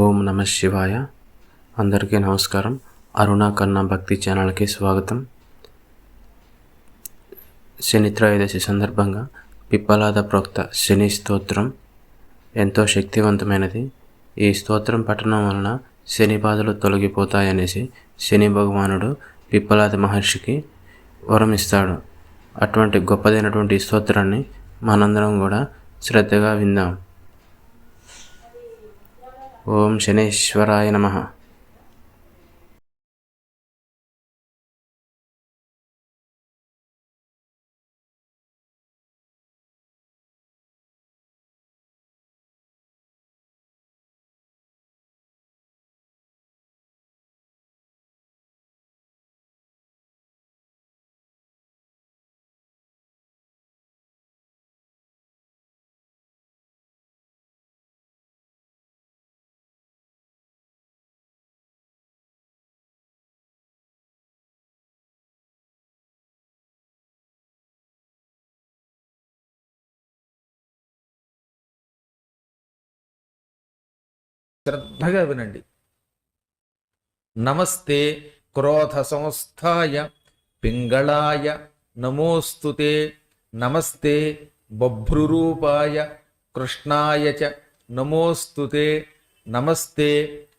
ఓం నమ శివాయ. అందరికీ నమస్కారం. అరుణ కన్నా భక్తి ఛానల్కి స్వాగతం. శని త్రయోదశి సందర్భంగా పిప్పలాద ప్రోక్త శని స్తోత్రం ఎంతో శక్తివంతమైనది. ఈ స్తోత్రం పఠనం వలన శని బాధలు తొలగిపోతాయనేసి శని భగవానుడు పిప్పలాద మహర్షికి వరం ఇస్తాడు అటువంటి గొప్పదైనటువంటి స్తోత్రాన్ని మనందరం కూడా శ్రద్ధగా విందాం. ఓం శనేశ్వరాయ నమ. శ్రద్ధగా వినండి. నమస్తే క్రోధ సంస్థాయ పింగళాయ నమోస్తుతే నమస్తే బభ్రురూపాయ కృష్ణాయ చ నమోస్తుతే నమస్తే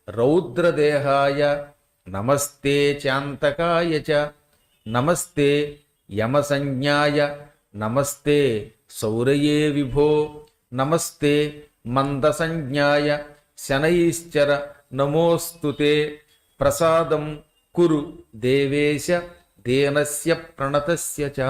రౌద్రదేహాయ నమస్తే చాంతకాయ చ. నమస్తే యమసంజ్ఞాయ నమస్తే సౌరయే విభో. నమస్తే మందసంజ్ఞాయ శనైశ్చర నమోస్తుతే ప్రసాదం కురు దేవేశ దేనస్య ప్రణతస్య చ.